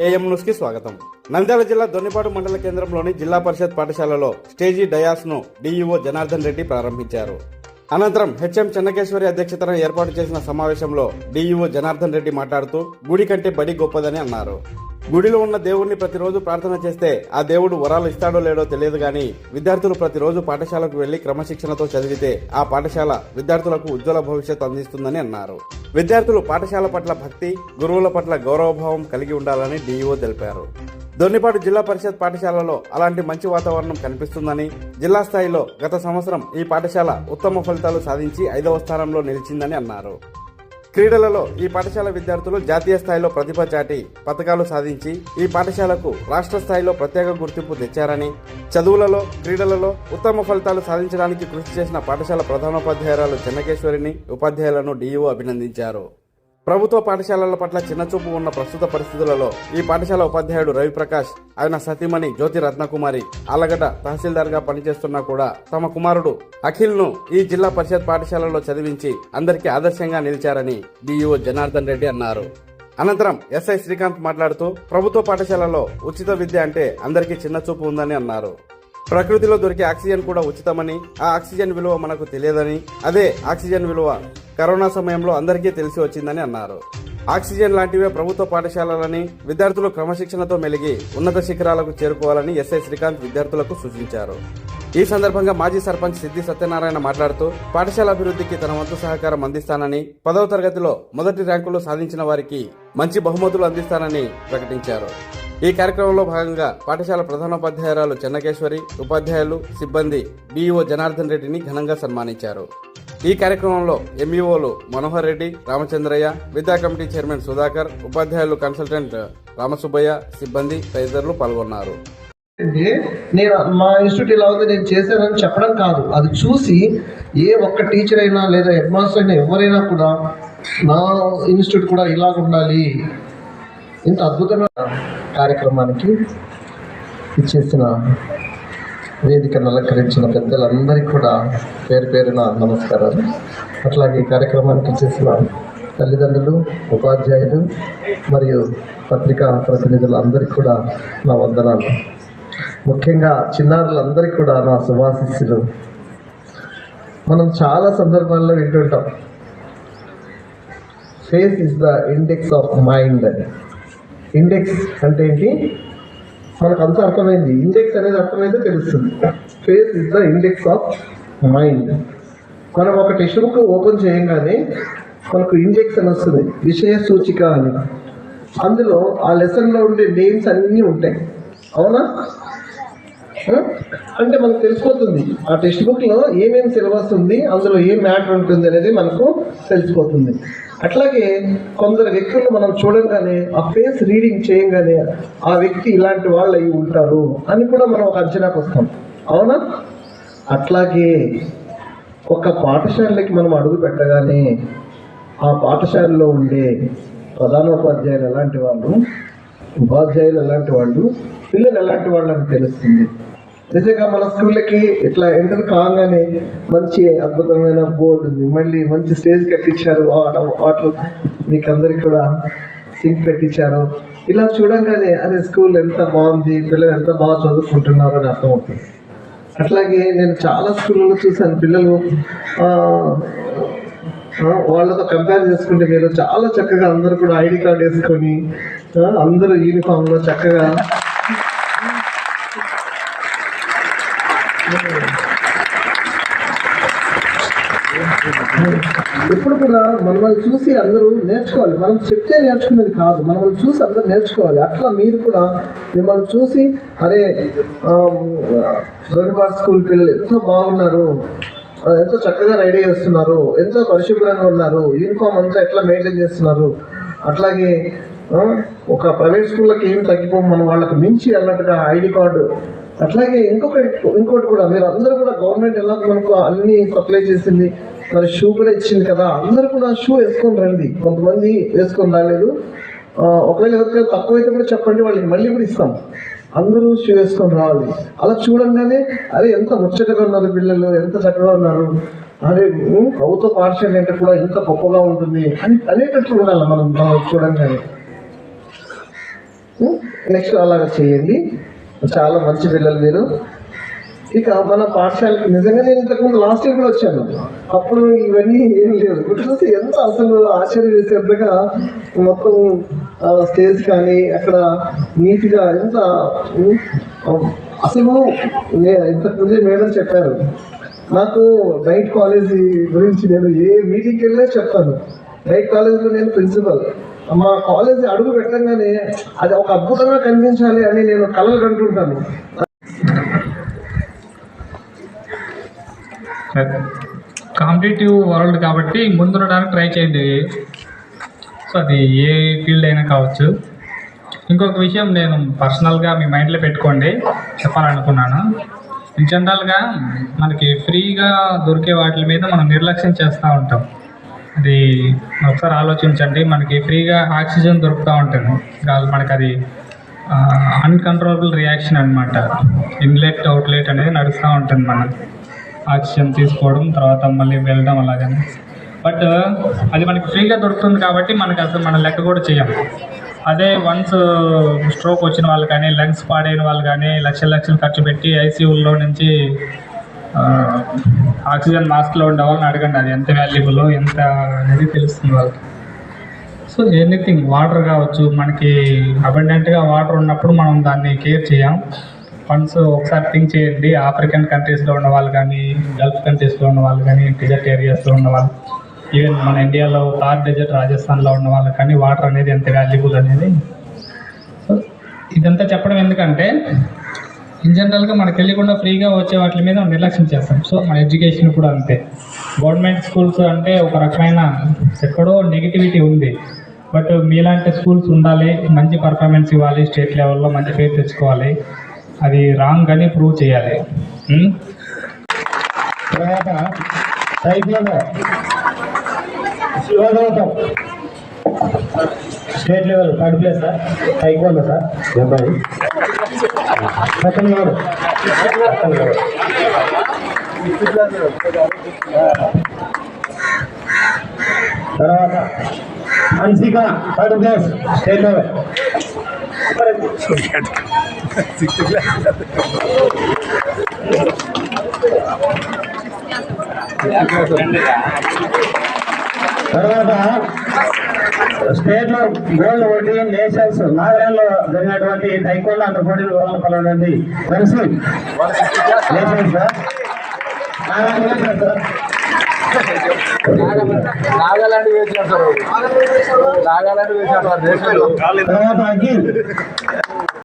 AM న్యూస్కి స్వాగతం. నంద్యాల జిల్లా దొన్నిపాడు మండల కేంద్రంలోని జిల్లా పరిషత్ పాఠశాలలో స్టేజీ డయాస్ను డీఈఓ జనార్దన్ రెడ్డి ప్రారంభించారు. అనంతరం హెచ్ఎం చెన్నకేశ్వరి అధ్యక్షతన ఏర్పాటు చేసిన సమావేశంలో డీఈఓ జనార్దన్ రెడ్డి మాట్లాడుతూ గుడి కంటే బడి గొప్పదని అన్నారు. గుడిలో ఉన్న దేవుణ్ణి ప్రతిరోజు ప్రార్థన చేస్తే ఆ దేవుడు వరాలు ఇస్తాడో లేడో తెలియదు కానీ విద్యార్థులు ప్రతిరోజు పాఠశాలకు వెళ్ళి క్రమశిక్షణతో చదివితే ఆ పాఠశాల విద్యార్థులకు ఉజ్వల భవిష్యత్తు అందిస్తుందని అన్నారు. విద్యార్థులు పాఠశాల పట్ల భక్తి గురువుల పట్ల గౌరవభావం కలిగి ఉండాలని డీఈఓ తెలిపారు. దొన్నిపాటు జిల్లా పరిషత్ పాఠశాలలో అలాంటి మంచి వాతావరణం కనిపిస్తుందని జిల్లా స్థాయిలో గత సంవత్సరం ఈ పాఠశాల ఉత్తమ ఫలితాలు సాధించి ఐదవ స్థానంలో నిలిచిందని అన్నారు. క్రీడలలో ఈ పాఠశాల విద్యార్థులు జాతీయ స్థాయిలో ప్రతిభ చాటి పథకాలు సాధించి ఈ పాఠశాలకు రాష్ట్ర స్థాయిలో ప్రత్యేక గుర్తింపు తెచ్చారని చదువులలో క్రీడలలో ఉత్తమ ఫలితాలు సాధించడానికి కృషి చేసిన పాఠశాల ప్రధానోపాధ్యాయురాలు చెన్నకేశ్వరిని ఉపాధ్యాయులను డీఈఓ అభినందించారు. ప్రభుత్వ పాఠశాలల పట్ల చిన్నచూపు ఉన్న ప్రస్తుత పరిస్థితులలో ఈ పాఠశాల ఉపాధ్యాయుడు రవిప్రకాష్ ఆయన సతీమణి జ్యోతి రత్నకుమారి ఆలగడ్డ తహసీల్దార్గా పనిచేస్తున్నా కూడా తమ కుమారుడు అఖిల్ను ఈ జిల్లా పరిషత్ పాఠశాలలో చదివించి అందరికీ ఆదర్శంగా నిలిచారని డిఈఓ జనార్దన్ రెడ్డి అన్నారు. అనంతరం ఎస్ఐ శ్రీకాంత్ మాట్లాడుతూ ప్రభుత్వ పాఠశాలలో ఉచిత విద్య అంటే అందరికీ చిన్న చూపు ఉందని అన్నారు. ప్రకృతిలో దొరికే ఆక్సిజన్ కూడా ఉచితమని ఆ ఆక్సిజన్ విలువ మనకు తెలియదని అదే ఆక్సిజన్ విలువ కరోనా సమయంలో అందరికీ తెలిసి వచ్చిందని అన్నారు. ఆక్సిజన్ లాంటివే ప్రభుత్వ పాఠశాలలని విద్యార్థులు క్రమశిక్షణతో మెలిగి ఉన్నత శిఖరాలకు చేరుకోవాలని ఎస్ఐ శ్రీకాంత్ విద్యార్థులకు సూచించారు. ఈ సందర్భంగా మాజీ సర్పంచ్ సిద్ది సత్యనారాయణ మాట్లాడుతూ పాఠశాల అభివృద్ధికి తన వంతు సహకారం అందిస్తానని పదవ తరగతిలో మొదటి ర్యాంకులు సాధించిన వారికి మంచి బహుమతులు అందిస్తానని ప్రకటించారు. ఈ కార్యక్రమంలో భాగంగా పాఠశాల ప్రధానోపాధ్యాయురాలు చెన్నకేశ్వరి ఉపాధ్యాయులు సిబ్బంది బీఈఓ జనార్దన్ రెడ్డిని ఘనంగా సన్మానించారు. ఈ కార్యక్రమంలో ఎంఈఓలు మనోహర్ రెడ్డి రామచంద్రయ్య విద్యా కమిటీ చైర్మన్ సుధాకర్ ఉపాధ్యాయులు కన్సల్టెంట్ రామసుబ్బయ్య సిబ్బంది తదితరులు పాల్గొన్నారు. నేను మా ఇన్స్టిట్యూట్ ఇలా ఉంది నేను చేశానని చెప్పడం కాదు. అది చూసి ఏ ఒక్క టీచర్ అయినా లేదా హెడ్ మాస్టర్ అయినా ఎవరైనా కూడా నా ఇన్స్టిట్యూట్ కూడా ఇలాగ ఉండాలి. ఇంత అద్భుతమైన కార్యక్రమానికి ఇచ్చేసిన వేదికను అలంకరించిన పెద్దలందరికీ కూడా పేరు పేరున నమస్కారాలు. అట్లాగే ఈ కార్యక్రమానికి చేసిన తల్లిదండ్రులు ఉపాధ్యాయులు మరియు పత్రికా ప్రతినిధులు అందరికీ కూడా నా వందనాలు. ముఖ్యంగా చిన్నారులందరికీ కూడా నా శుభాశిస్సులు. మనం చాలా సందర్భాల్లో వింటుంటాం face is the index of mind అని ఇండెక్స్ అంటే ఏంటి? మనకు అంత అర్థమైంది. ఇండెక్స్ అనేది అర్థమైతే తెలుస్తుంది. Face is the index of mind మనం ఒక టెక్స్ట్ బుక్ ఓపెన్ చేయగానే మనకు ఇండెక్స్ అని వస్తుంది. విషయ సూచిక అని. అందులో ఆ లెసన్లో ఉండే నేమ్స్ అన్నీ ఉంటాయి. అవునా? అంటే మనకు తెలిసిపోతుంది. ఆ టెక్స్ట్ బుక్లో ఏమేమి సిలబస్ ఉంది అందులో ఏం మ్యాటర్ ఉంటుంది అనేది మనకు తెలిసిపోతుంది. అట్లాగే కొందరు వ్యక్తులను మనం చూడంగానే ఆ ఫేస్ రీడింగ్ చేయంగానే ఆ వ్యక్తి ఇలాంటి వాళ్ళు అయి ఉంటారు అని కూడా మనం ఒక అంచనాకు వస్తాం. అవునా? అట్లాగే ఒక పాఠశాలకి మనం అడుగు పెట్టగానే ఆ పాఠశాలలో ఉండే ప్రధానోపాధ్యాయులు ఎలాంటి వాళ్ళు ఉపాధ్యాయులు ఎలాంటి వాళ్ళు పిల్లలు ఎలాంటి వాళ్ళు అని తెలుస్తుంది? నిజంగా మన స్కూళ్ళకి ఇట్లా ఎంటర్ కాగానే మంచి అద్భుతమైన బోర్డు ఉంది. మళ్ళీ మంచి స్టేజ్ కట్టించారు. వాటర్ మీకు అందరికి కూడా సింక్ పెట్టించారు. ఇలా చూడంగానే అదే స్కూల్ ఎంత బాగుంది పిల్లలు ఎంత బాగా చదువుకుంటున్నారు అని అర్థమవుతుంది. అట్లాగే నేను చాలా స్కూళ్ళలో చూశాను. పిల్లలు వాళ్ళతో కంపేర్ చేసుకుంటే మీరు చాలా చక్కగా అందరూ కూడా ఐడి కార్డ్ వేసుకొని అందరూ యూనిఫామ్లో చక్కగా ఎప్పుడు కూడా మనల్ని చూసి అందరూ నేర్చుకోవాలి. మనం చెప్తే నేర్చుకునేది కాదు. మనల్ని చూసి అందరూ నేర్చుకోవాలి. అట్లా మీరు కూడా మిమ్మల్ని చూసి అరే రవివార్ స్కూల్ పిల్లలు ఎంతో బాగున్నారు. ఎంతో చక్కగా రెడీ చేస్తున్నారు. ఎంతో పరిశుభ్రంగా ఉన్నారు. యూనిఫామ్ అంతా ఎట్లా మెయింటైన్ చేస్తున్నారు? అట్లాగే ఒక ప్రైవేట్ స్కూళ్ళకి ఏం తగ్గిపో మన వాళ్ళకి మించి అన్నట్టుగా ఐడి కార్డు అట్లాగే ఇంకొక ఇంకోటి కూడా మీరు అందరూ కూడా గవర్నమెంట్ ఎలా మనకు అన్ని సప్లై చేసింది మరి షూ కూడా ఇచ్చింది కదా అందరూ కూడా షూ వేసుకొని రండి. కొంతమంది వేసుకొని రాలేదు. ఒకవేళ ఎవరికైనా తక్కువ అయితే కూడా చెప్పండి వాళ్ళకి మళ్ళీ కూడా ఇస్తాం. అందరూ షూ వేసుకొని రావాలి. అలా చూడంగానే అరే ఎంత ముచ్చటగా ఉన్నారు పిల్లలు ఎంత చక్కగా ఉన్నారు. అరే ప్రభుత్వ పాఠశాల అంటే కూడా ఇంత గొప్పగా ఉంటుంది. అని అనేటట్లు ఉండాలి మనం చూడంగానే. నెక్స్ట్ అలాగా చేయండి. చాలా మంచి పిల్లలు మీరు. ఇక మన పాఠశాలకి నిజంగా నేను ఇంతకుముందు లాస్ట్ ఇయర్ కూడా వచ్చాను. అప్పుడు ఇవన్నీ ఏం లేవు. ఇప్పుడు చూస్తే ఎంత అసలు ఆశ్చర్యం వేసేంతగా మొత్తం స్టేజ్ కానీ అక్కడ నీట్గా ఎంత అసలు ఇంతకుముందే మేడం చెప్పారు నాకు నైట్ కాలేజీ గురించి నేను ఏ మీటింగ్కి వెళ్ళినా చెప్తాను. నైట్ కాలేజీలో నేను ప్రిన్సిపల్ మా కాలేజీ అడుగు పెట్టగానే అది ఒక అద్భుతంగా కనిపించాలి అని నేను కలలు కంటుంటాను. కాంపిటేటివ్ వరల్డ్ కాబట్టి ముందుండడానికి ట్రై చేయండి. సో అది ఏ ఫీల్డ్ అయినా కావచ్చు. ఇంకొక విషయం నేను పర్సనల్గా మీ మైండ్లో పెట్టుకోండి చెప్పాలనుకున్నాను. జనరల్గా మనకి ఫ్రీగా దొరికే వాటి మీద మనం నిర్లక్ష్యం చేస్తూ ఉంటాం. అది ఒకసారి ఆలోచించండి. మనకి ఫ్రీగా ఆక్సిజన్ దొరుకుతూ ఉంటుంది. కాదు మనకి అది అన్కంట్రోలబుల్ రియాక్షన్ అనమాట ఇన్లెట్ అవుట్లెట్ అనేది నడుస్తూ ఉంటుంది మనం ఆక్సిజన్ తీసుకోవడం తర్వాత మళ్ళీ వెళ్ళడం అలాగని. బట్ అది మనకి ఫ్రీగా దొరుకుతుంది కాబట్టి మనకి అసలు మన లెక్క కూడా చేయం అదే వన్స్ స్ట్రోక్ వచ్చిన వాళ్ళు కానీ లంగ్స్ పాడైన వాళ్ళు కానీ లక్షల లక్షలు ఖర్చు పెట్టి ఐసీయూల్లో నుంచి ఆక్సిజన్ మాస్క్లో ఉండే వాళ్ళని అడగండి అది ఎంత వాల్యుబుల్ ఎంత అనేది తెలుస్తుంది వాళ్ళకి. సో ఎనీథింగ్ వాటర్ కావచ్చు మనకి అబండెంట్గా వాటర్ ఉన్నప్పుడు మనం దాన్ని కేర్ చేయం. ఫండ్స్ ఒకసారి థింక్ చేయండి ఆఫ్రికన్ కంట్రీస్లో ఉన్న వాళ్ళు కానీ గల్ఫ్ కంట్రీస్లో ఉన్న వాళ్ళు కానీ డిజర్ట్ ఏరియాస్లో ఉన్న వాళ్ళు ఈవెన్ మన ఇండియాలో థార్ డెజర్ట్ రాజస్థాన్లో ఉన్న వాళ్ళకి కానీ వాటర్ అనేది ఎంత వాల్యుబుల్ అనేది. సో ఇదంతా చెప్పడం ఎందుకంటే ఇన్ జనరల్గా మనకు తెలియకుండా ఫ్రీగా వచ్చే వాటి మీద నిర్లక్ష్యం చేస్తాం. సో మన ఎడ్యుకేషన్ కూడా అంతే. గవర్నమెంట్ స్కూల్స్ అంటే ఒక రకమైన ఎక్కడో నెగిటివిటీ ఉంది. బట్ మీలాంటి స్కూల్స్ ఉండాలి మంచి పర్ఫార్మెన్స్ ఇవ్వాలి స్టేట్ లెవెల్లో మంచి పేరు తెచ్చుకోవాలి. అది రాంగ్ అని ప్రూవ్ చేయాలి. Hmm? తర్వాత Sivagautham state level third place sir సైక్లోలో sir అబ్బాయి తర్వాత హన్సిక థర్డ్ ప్లేస్ స్టేట్ తర్వాత స్టేట్లో గోల్డ్ ఒకటి నేషనల్స్ నాగాలాండ్లో జరిగినటువంటి టైకోండా అంత పోటీ పాల్గొనండి కలిసి నాగాలాండ్ వేసినారు సార్. నాగాలాండ్ వేసినారు సార్